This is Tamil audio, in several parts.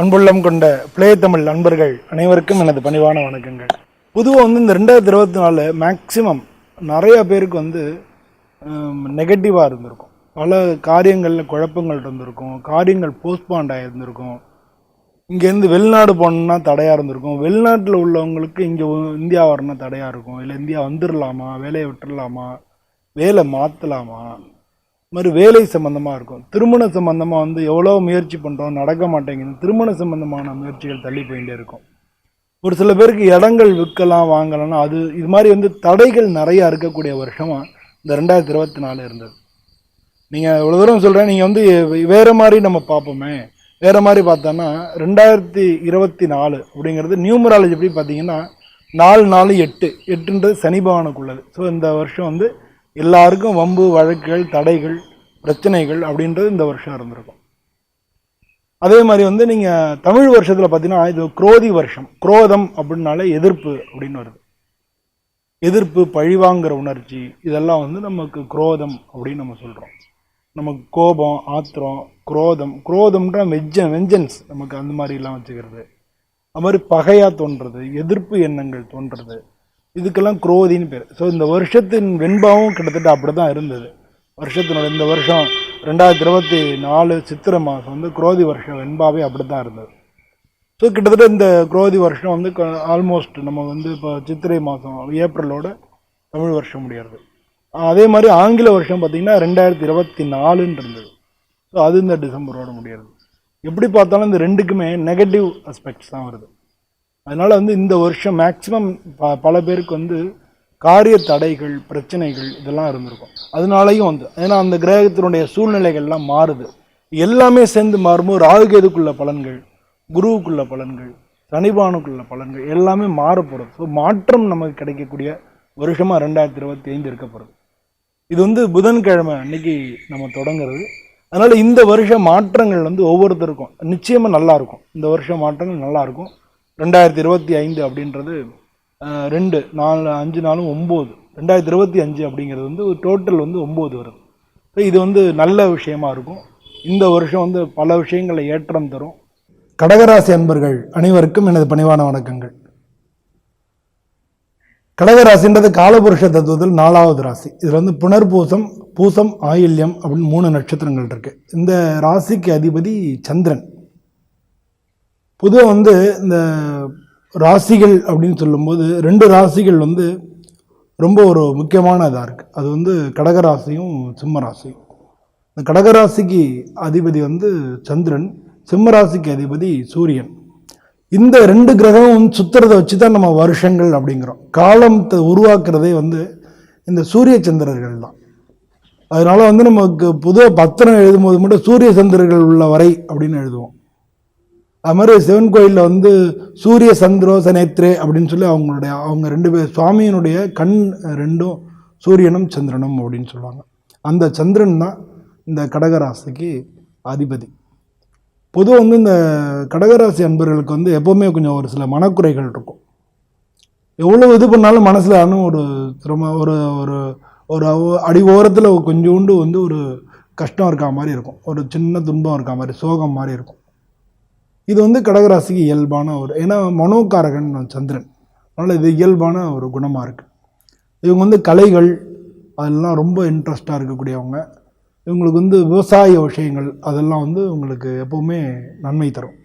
அன்புள்ளம் கொண்ட பிளே தமிழ் நண்பர்கள் அனைவருக்கும் எனது பணிவான வணக்கங்கள். பொதுவாக வந்து இந்த ரெண்டாயிரத்தி இருபத்தி நாலு மேக்சிமம் நிறைய பேருக்கு வந்து நெகட்டிவாக இருந்திருக்கும். பல காரியங்களில் குழப்பங்கள் இருந்திருக்கும். காரியங்கள் போஸ்ட்பாண்ட் ஆகியிருந்திருக்கும் இங்கேருந்து வெளிநாடு போகணுன்னா தடையாக இருந்திருக்கும். வெளிநாட்டில் உள்ளவங்களுக்கு இங்கே இந்தியா வரணும்னா தடையாக இருக்கும். இல்லை இந்தியா வந்துடலாமா வேலையை விட்டுடலாமா வேலை மாற்றலாமா மாதிரி வேலை சம்மந்தமாக இருக்கும். திருமண சம்பந்தமாக வந்து எவ்வளோ முயற்சி பண்ணுறோம் நடக்க மாட்டேங்குது. திருமண சம்பந்தமான முயற்சிகள் தள்ளி போயிட்டே இருக்கும். ஒரு சில பேருக்கு இடங்கள் விற்கலாம் வாங்கலாம் அது இது மாதிரி வந்து தடைகள் நிறையா இருக்கக்கூடிய வருஷமாக இந்த ரெண்டாயிரத்தி இருபத்தி நாலு இருந்தது. நீங்கள் இவ்வளோ தூரம் சொல்கிறேன் நீங்கள் வந்து வேறு மாதிரி நம்ம பார்ப்போமே. வேறு மாதிரி பார்த்தோன்னா ரெண்டாயிரத்தி இருபத்தி நாலு அப்படிங்கிறது நியூமராலஜி எப்படி பார்த்தீங்கன்னா நாலு நாலு எட்டு எட்டுன்றது சனி பகவானுக்குள்ளது. ஸோ இந்த வருஷம் வந்து எல்லாருக்கும் வம்பு வழக்குகள் தடைகள் பிரச்சனைகள் அப்படின்றது இந்த வருஷம் இருந்திருக்கும். அதே மாதிரி வந்து நீங்கள் தமிழ் வருஷத்தில் பார்த்தீங்கன்னா இது குரோதி வருஷம். குரோதம் அப்படின்னாலே எதிர்ப்பு அப்படின்னு வருது. எதிர்ப்பு பழிவாங்கிற உணர்ச்சி இதெல்லாம் வந்து நமக்கு குரோதம் அப்படின்னு நம்ம சொல்கிறோம் நமக்கு கோபம் ஆத்திரம் குரோதம். குரோதம்ன்ற வெஜ்ஜ வெஞ்சன்ஸ் நமக்கு அந்த மாதிரிலாம் வச்சுக்கிறது. அது மாதிரி பகையாக தோன்றது எதிர்ப்பு எண்ணங்கள் தோன்றது. இதுக்கெல்லாம் குரோதின்னு பேர். ஸோ இந்த வருஷத்தின் வெண்பாவும் கிட்டத்தட்ட அப்படி தான் இருந்தது. வருஷத்தினோட இந்த வருஷம் ரெண்டாயிரத்தி இருபத்தி நாலு சித்திரை மாதம் வந்து குரோதி வருஷம் வெண்பாவே அப்படி தான் இருந்தது. ஸோ கிட்டத்தட்ட இந்த குரோதி வருஷம் வந்து ஆல்மோஸ்ட் நம்ம வந்து இப்போ சித்திரை மாதம் ஏப்ரலோட தமிழ் வருஷம் முடியாது அதே மாதிரி ஆங்கில வருஷம் பார்த்திங்கன்னா ரெண்டாயிரத்தி இருபத்தி நாலுன்னு இருந்தது. ஸோ அது இந்த டிசம்பரோட முடியாது எப்படி பார்த்தாலும் இந்த ரெண்டுக்குமே நெகட்டிவ் அஸ்பெக்ட்ஸ் தான் வருது. அதனால் வந்து இந்த வருஷம் மேக்ஸிமம் ப பல பேருக்கு வந்து காரிய தடைகள் பிரச்சனைகள் இதெல்லாம் இருந்திருக்கும். அதனாலையும் வந்து ஏன்னா அந்த கிரகத்தினுடைய சூழ்நிலைகள்லாம் மாறுது. எல்லாமே சேர்ந்து மாறும்போது ராகுகேதுக்குள்ள பலன்கள் குருவுக்குள்ள பலன்கள் சனிபானுக்குள்ள பலன்கள் எல்லாமே மாறப்போகிறது ஸோ மாற்றம் நமக்கு கிடைக்கக்கூடிய வருஷமாக ரெண்டாயிரத்தி இருபத்தி ஐந்து இருக்க போகிறது இது வந்து புதன்கிழமை அன்னைக்கு நம்ம தொடங்குறது. அதனால் இந்த வருஷ மாற்றங்கள் வந்து ஒவ்வொருத்தருக்கும் நிச்சயமாக நல்லாயிருக்கும் இந்த வருஷ மாற்றங்கள் நல்லாயிருக்கும் ரெண்டாயிரத்தி இருபத்தி ஐந்து அப்படின்றது ரெண்டு நாலு அஞ்சு நாளும் ஒம்பது. ரெண்டாயிரத்தி இருபத்தி அஞ்சு அப்படிங்கிறது வந்து டோட்டல் வந்து ஒம்பது வருது. ஸோ இது வந்து நல்ல விஷயமா இருக்கும். இந்த வருஷம் வந்து பல விஷயங்களை ஏற்றம் தரும். கடகராசி அன்பர்கள் அனைவருக்கும் எனது பணிவான வணக்கங்கள். கடகராசின்றது காலபுருஷ தத்துவத்தில் நாலாவது ராசி. இதில் வந்து புனர்பூசம் பூசம் ஆயில்யம் அப்படின்னு மூணு நட்சத்திரங்கள் இருக்குது இந்த ராசிக்கு அதிபதி சந்திரன். பொதுவாக வந்து இந்த ராசிகள் அப்படின்னு சொல்லும்போது ரெண்டு ராசிகள் வந்து ரொம்ப ஒரு முக்கியமான இதாக இருக்குது அது வந்து கடகராசியும் சிம்ம ராசியும். இந்த கடகராசிக்கு அதிபதி வந்து சந்திரன் சிம்ம ராசிக்கு அதிபதி சூரியன். இந்த ரெண்டு கிரகமும் சுத்துறதை வச்சு தான் நம்ம வருஷங்கள் அப்படிங்கிறோம். காலத்தை உருவாக்குறதே வந்து இந்த சூரிய சந்திரர்கள் தான். அதனால் வந்து நமக்கு பொதுவாக பத்திரம் எழுதும்போது மட்டும் சூரிய சந்திரர்கள் உள்ள வரை அப்படின்னு எழுதுவோம். அது மாதிரி சிவன் கோயிலில் வந்து சூரிய சந்திரோ சனேத்ரே அப்படின்னு சொல்லி அவங்களுடைய அவங்க ரெண்டு பேர் சுவாமியினுடைய கண் ரெண்டும் சூரியனும் சந்திரனும் அப்படின்னு சொல்லுவாங்க. அந்த சந்திரன் தான் இந்த கடகராசிக்கு அதிபதி. பொதுவாக வந்து இந்த கடகராசி அன்பர்களுக்கு வந்து எப்போவுமே கொஞ்சம் ஒரு சில மனக்குறைகள் இருக்கும். எவ்வளோ இது பண்ணாலும் மனசில் ஆனால் ஒரு சிரம ஒரு ஒரு ஒரு அடி ஓரத்தில் கொஞ்சோண்டு வந்து ஒரு கஷ்டம் இருக்கா மாதிரி இருக்கும். ஒரு சின்ன துன்பம் இருக்கா மாதிரி சோகம் மாதிரி இருக்கும். இது வந்து கடகராசிக்கு இயல்பான ஒரு ஏன்னா மனோகாரகன் சந்திரன். அதனால் இது இயல்பான ஒரு குணமாக இருக்குது இவங்க வந்து கலைகள் அதெல்லாம் ரொம்ப இன்ட்ரெஸ்டாக இருக்கக்கூடியவங்க. இவங்களுக்கு வந்து விவசாய விஷயங்கள் அதெல்லாம் வந்து உங்களுக்கு எப்போவுமே நன்மை தரும்.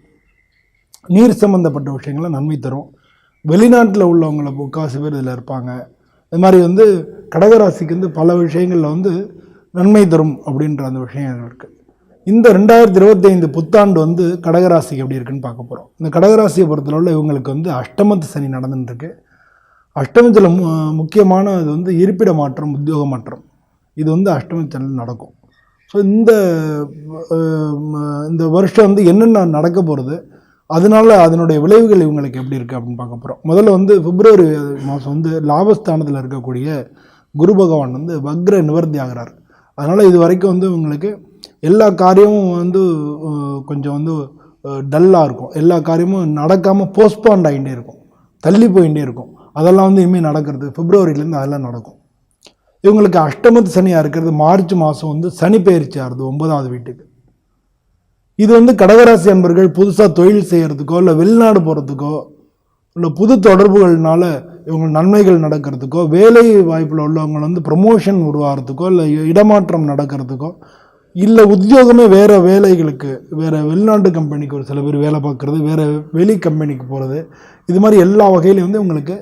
நீர் சம்மந்தப்பட்ட விஷயங்களை நன்மை தரும். வெளிநாட்டில் உள்ளவங்களை முக்காசு பேர் இதில் இருப்பாங்க. இது மாதிரி வந்து கடகராசிக்கு வந்து பல விஷயங்களில் வந்து நன்மை தரும் அப்படின்ற அந்த விஷயம் இருக்குது இந்த ரெண்டாயிரத்தி இருபத்தைந்து புத்தாண்டு வந்து கடகராசிக்கு எப்படி இருக்குன்னு பார்க்க போகிறோம் இந்த கடகராசியை பொறுத்தளவில் இவங்களுக்கு வந்து அஷ்டமத்து சனி நடந்துட்டுருக்கு. அஷ்டமத்தில் மு முக்கியமான இது வந்து இருப்பிட மாற்றம் உத்தியோக மாற்றம். இது வந்து அஷ்டமத்தில் நடக்கும். ஸோ இந்த இந்த வருஷம் வந்து என்னென்ன நடக்க போகிறது அதனால் அதனுடைய விளைவுகள் இவங்களுக்கு எப்படி இருக்குது அப்படின்னு பார்க்க போகிறோம் முதல்ல வந்து பிப்ரவரி மாதம் வந்து லாபஸ்தானத்தில் இருக்கக்கூடிய குரு பகவான் வந்து வக்ர நிவர்த்தி ஆகிறார். அதனால் இது வரைக்கும் வந்து இவங்களுக்கு எல்லா காரியமும் வந்து கொஞ்சம் வந்து டல்லாக இருக்கும். எல்லா காரியமும் நடக்காமல் போஸ்ட்பாண்ட் ஆகிட்டே இருக்கும். தள்ளி போயிட்டே இருக்கும். அதெல்லாம் வந்து இனிமேல் நடக்கிறது. பிப்ரவரியிலேருந்து அதெல்லாம் நடக்கும். இவங்களுக்கு அஷ்டமத்து சனியாக இருக்கிறது மார்ச் மாதம் வந்து சனி பயிற்சி ஆகுது ஒன்பதாவது வீட்டுக்கு. இது வந்து கடகராசி அன்பர்கள் புதுசாக தொழில் செய்கிறதுக்கோ இல்லை வெளிநாடு போகிறதுக்கோ இல்லை புது தொடர்புகள்னால இவங்க நன்மைகள் நடக்கிறதுக்கோ வேலை வாய்ப்பில் உள்ளவங்க வந்து ப்ரமோஷன் உருவாகிறதுக்கோ இல்லை இடமாற்றம் நடக்கிறதுக்கோ இல்லை உத்தியோகமே வேறு வேலைகளுக்கு வேறு வெளிநாட்டு கம்பெனிக்கு ஒரு சில பேர் வேலை பார்க்குறது வேறு வெளி கம்பெனிக்கு போகிறது இது மாதிரி எல்லா வகையிலையும் வந்து உங்களுக்கு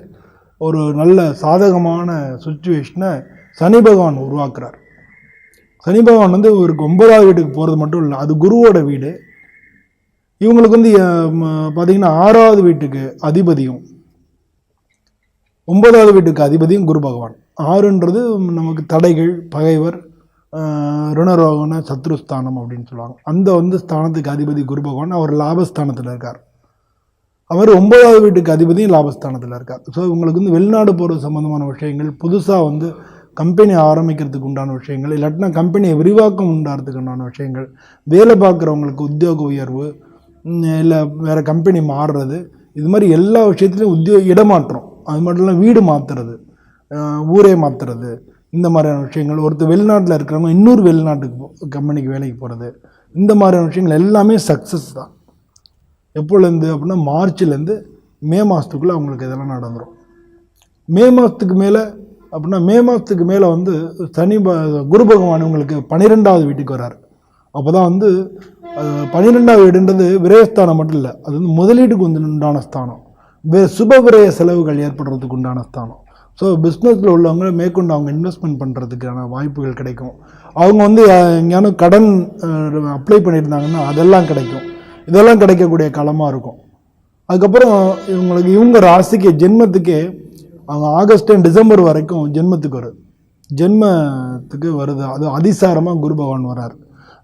ஒரு நல்ல சாதகமான சுச்சுவேஷனை சனி பகவான் உருவாக்குறார். சனி பகவான் வந்து இவருக்கு ஒன்பதாவது வீட்டுக்கு போகிறது மட்டும் இல்லை அது குருவோட வீடு. இவங்களுக்கு வந்து பார்த்திங்கன்னா ஆறாவது வீட்டுக்கு அதிபதியும் ஒன்பதாவது வீட்டுக்கு அதிபதியும் குரு பகவான். ஆறுன்றது நமக்கு தடைகள் பகைவர் அஹ், ருணரோகன சத்ருஸ்தானம் அப்படின்னு சொல்லுவாங்க. அந்த வந்து ஸ்தானத்துக்கு அதிபதி குரு பகவான். அவர் லாபஸ்தானத்தில் இருக்கார். அவர் ஒன்பதாவது வீட்டுக்கு அதிபதியும் லாபஸ்தானத்தில் இருக்கார். ஸோ இவங்களுக்கு வந்து வெளிநாடு போகிறது சம்மந்தமான விஷயங்கள் புதுசாக வந்து கம்பெனி ஆரம்பிக்கிறதுக்கு உண்டான விஷயங்கள் இல்லாட்டினா கம்பெனியை விரிவாக்கம் உண்டாகிறதுக்கு உண்டான விஷயங்கள் வேலை பார்க்குறவங்களுக்கு உத்தியோக உயர்வு இல்லை வேறு கம்பெனி மாறுறது இது மாதிரி எல்லா விஷயத்துலையும் உத்தியோ இடமாற்றம். அது மட்டும் இல்லாமல் வீடு மாற்றுறது ஊரே மாற்றுறது இந்த மாதிரியான விஷயங்கள். ஒருத்தர் வெளிநாட்டில் இருக்கிறவங்க இன்னொரு வெளிநாட்டுக்கு போ- கம்பெனிக்கு வேலைக்கு போகிறது இந்த மாதிரியான விஷயங்கள் எல்லாமே சக்ஸஸ் தான். எப்போலேருந்து அப்படின்னா மார்ச்லேருந்து மே மாதத்துக்குள்ளே அவங்களுக்கு இதெல்லாம் நடந்துடும் மே மாதத்துக்கு மேலே அப்படின்னா மே மாதத்துக்கு மேலே வந்து சனி ப குரு பகவான் உங்களுக்கு பன்னிரெண்டாவது வீட்டுக்கு வரார் அப்போ தான் வந்து பன்னிரெண்டாவது வீடுன்றது விரயஸ்தானம் மட்டும் இல்லை அது வந்து முதலீட்டுக்கு வந்து உண்டான ஸ்தானம். வே சுப விரய செலவுகள் ஏற்படுறதுக்கு உண்டான ஸ்தானம். ஸோ பிஸ்னஸில் உள்ளவங்க மேற்கொண்டு அவங்க இன்வெஸ்ட்மெண்ட் பண்ணுறதுக்கான வாய்ப்புகள் கிடைக்கும். அவங்க வந்து அஹ், எங்கேயானும் கடன் அப்ளை பண்ணியிருந்தாங்கன்னா அதெல்லாம் கிடைக்கும். இதெல்லாம் கிடைக்கக்கூடிய காலமாக இருக்கும். அதுக்கப்புறம் இவங்களுக்கு இவங்க ராசிக்கு ஜென்மத்துக்கே அவங்க ஆகஸ்ட் டிசம்பர் வரைக்கும் ஜென்மத்துக்கு வரும் ஜென்மத்துக்கு வருது. அது அதிசாரமாக குரு பகவான் வரார்.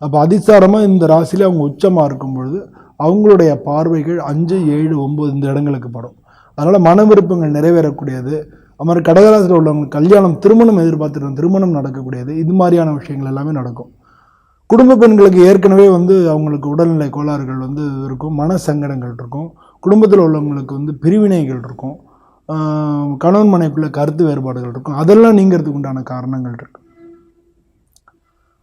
அப்போ அதிசாரமாக இந்த ராசியில் அவங்க உச்சமாக இருக்கும் பொழுது அவங்களுடைய பார்வைகள் அஞ்சு ஏழு ஒம்பது இந்த இடங்களுக்கு படும். அதனால் மன விருப்பங்கள் நிறைவேறக்கூடியது. அது மாதிரி கடகராசியில் உள்ளவங்க கல்யாணம் திருமணம் எதிர்பார்த்துட்டு திருமணம் நடக்கக்கூடியது. இது மாதிரியான விஷயங்கள் எல்லாமே நடக்கும். குடும்ப பெண்களுக்கு ஏற்கனவே வந்து அவங்களுக்கு உடல்நிலை கோளாறுகள் வந்து இருக்கும் மன சங்கடங்கள் இருக்கும். குடும்பத்தில் உள்ளவங்களுக்கு வந்து பிரிவினைகள் இருக்கும். கணவன் மனைக்குள்ள கருத்து வேறுபாடுகள் இருக்கும். அதெல்லாம் நீங்கிறதுக்கு உண்டான காரணங்கள் இருக்கு.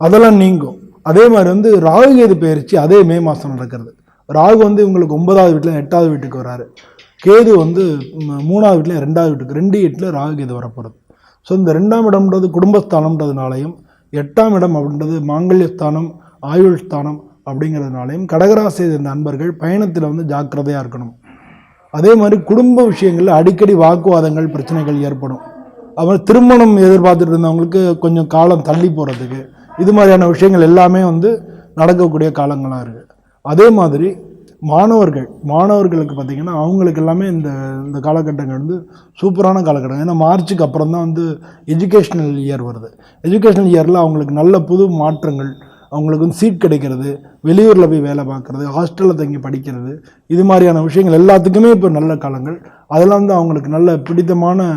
அதெல்லாம் நீங்கும். அதே மாதிரி வந்து ராகு கேது பயிற்சி அதே மே மாதம் நடக்கிறது. ராகு வந்து உங்களுக்கு ஒன்பதாவது வீட்டில் எட்டாவது வீட்டுக்கு வராரு. கேது வந்து மூணாவது வீட்டில் ரெண்டாவது வீட்டுக்கு ரெண்டு எட்டில் ராகு கேது வரப்போகிறது ஸோ இந்த ரெண்டாம் இடம்ன்றது குடும்பஸ்தானம்ன்றதுனாலையும் எட்டாம் இடம் அப்படின்றது மாங்கல்யஸ்தானம் ஆயுள் ஸ்தானம் அப்படிங்கிறதுனாலையும் கடகராசி இந்த நண்பர்கள் பயணத்தில் வந்து ஜாக்கிரதையாக இருக்கணும். அதே மாதிரி குடும்ப விஷயங்களில் அடிக்கடி வாக்குவாதங்கள் பிரச்சனைகள் ஏற்படும். அப்புறம் திருமணம் எதிர்பார்த்துட்டு இருந்தவங்களுக்கு கொஞ்சம் காலம் தள்ளி போகிறதுக்கு இது மாதிரியான விஷயங்கள் எல்லாமே வந்து நடக்கக்கூடிய காலங்களாக இருக்குது அதே மாதிரி மாணவர்கள் மாணவர்களுக்கு பார்த்திங்கன்னா அவங்களுக்கு எல்லாமே இந்த இந்த காலகட்டங்கள் வந்து சூப்பரான காலகட்டம். ஏன்னா மார்ச்சுக்கு அப்புறம் தான் வந்து எஜுகேஷ்னல் இயர் வருது. எஜுகேஷ்னல் இயரில் அவங்களுக்கு நல்ல புது மாற்றங்கள் அவங்களுக்கு வந்து சீட் கிடைக்கிறது வெளியூரில் போய் வேலை பார்க்குறது ஹாஸ்டலில் தங்கி படிக்கிறது இது மாதிரியான விஷயங்கள் எல்லாத்துக்குமே இப்போ நல்ல காலங்கள். அதெல்லாம் வந்து அவங்களுக்கு நல்ல பிடித்தமான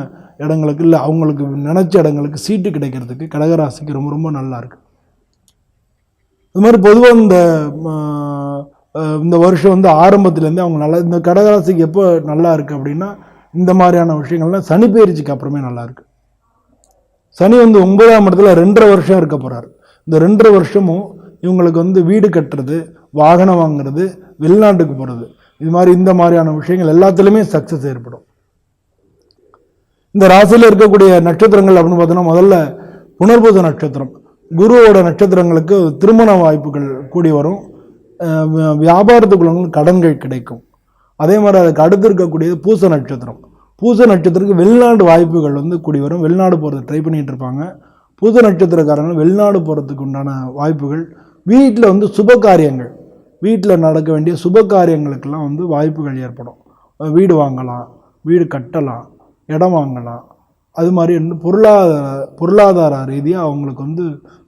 இடங்களுக்கு இல்லை அவங்களுக்கு நினச்ச இடங்களுக்கு சீட்டு கிடைக்கிறதுக்கு கடகராசிக்கு ரொம்ப ரொம்ப நல்லாயிருக்கு இது மாதிரி பொதுவாக இந்த இந்த வருஷம் வந்து ஆரம்பத்துலேருந்து அவங்க நல்லா இந்த கடகராசிக்கு எப்போ நல்லா இருக்குது அப்படின்னா இந்த மாதிரியான விஷயங்கள்லாம் சனி பயிற்சிக்கு அப்புறமே நல்லாயிருக்கு சனி வந்து ஒன்பதாம் இடத்துல ரெண்டரை வருஷம் இருக்க போகிறார் இந்த ரெண்டரை வருஷமும் இவங்களுக்கு வந்து வீடு கட்டுறது வாகனம் வாங்குறது வெளிநாட்டுக்கு போகிறது இது மாதிரி இந்த மாதிரியான விஷயங்கள் எல்லாத்துலேயுமே சக்ஸஸ் ஏற்படும். இந்த ராசியில் இருக்கக்கூடிய நட்சத்திரங்கள் அப்படின்னு பார்த்தோன்னா முதல்ல புனர்பூத நட்சத்திரம். குருவோட நட்சத்திரங்களுக்கு திருமண வாய்ப்புகள் கூடி வரும். வியாபாரத்துக்குள்ள கடன்கள் கிடைக்கும். அதே மாதிரி அதுக்கு அடுத்து இருக்கக்கூடியது பூச நட்சத்திரம். பூச நட்சத்திரத்துக்கு வெளிநாடு வாய்ப்புகள் வந்து கூடி வரும். வெளிநாடு போகிறது ட்ரை பண்ணிகிட்டு இருப்பாங்க. பூச நட்சத்திரக்காரங்க வெளிநாடு போகிறதுக்கு உண்டான வாய்ப்புகள். வீட்டில் வந்து சுப காரியங்கள். வீட்டில் நடக்க வேண்டிய சுப காரியங்களுக்கெல்லாம் வந்து வாய்ப்புகள் ஏற்படும். வீடு வாங்கலாம் வீடு கட்டலாம் இடம் வாங்கலாம். அது மாதிரி வந்து பொருளாதார பொருளாதார ரீதியாக அவங்களுக்கு வந்து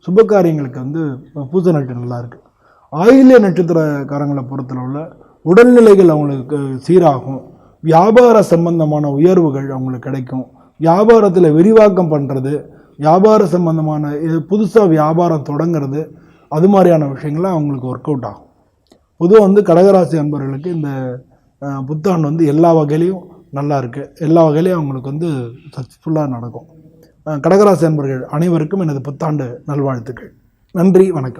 சுப காரியங்களுக்கு வந்து பூச நட்சத்திரம் நல்லா இருக்குது ஆயில்ய நட்சத்திரக்காரங்களை பொறுத்தளவில் உடல்நிலைகள் அவங்களுக்கு சீராகும். வியாபார சம்பந்தமான உயர்வுகள் அவங்களுக்கு கிடைக்கும். வியாபாரத்தில் விரிவாக்கம் பண்ணுறது வியாபார சம்பந்தமான புதுசாக வியாபாரம் தொடங்குறது அது மாதிரியான விஷயங்கள்லாம் அவங்களுக்கு ஒர்க் அவுட் ஆகும். பொதுவாக வந்து கடகராசி அன்பர்களுக்கு இந்த புத்தாண்டு வந்து எல்லா வகையிலையும் நல்லா இருக்குது எல்லா வகையிலையும் அவங்களுக்கு வந்து சக்ஸஸ்ஃபுல்லாக நடக்கும். கடகராசி அன்பர்கள் அனைவருக்கும் எனது புத்தாண்டு நல்வாழ்த்துக்கள். நன்றி வணக்கம்.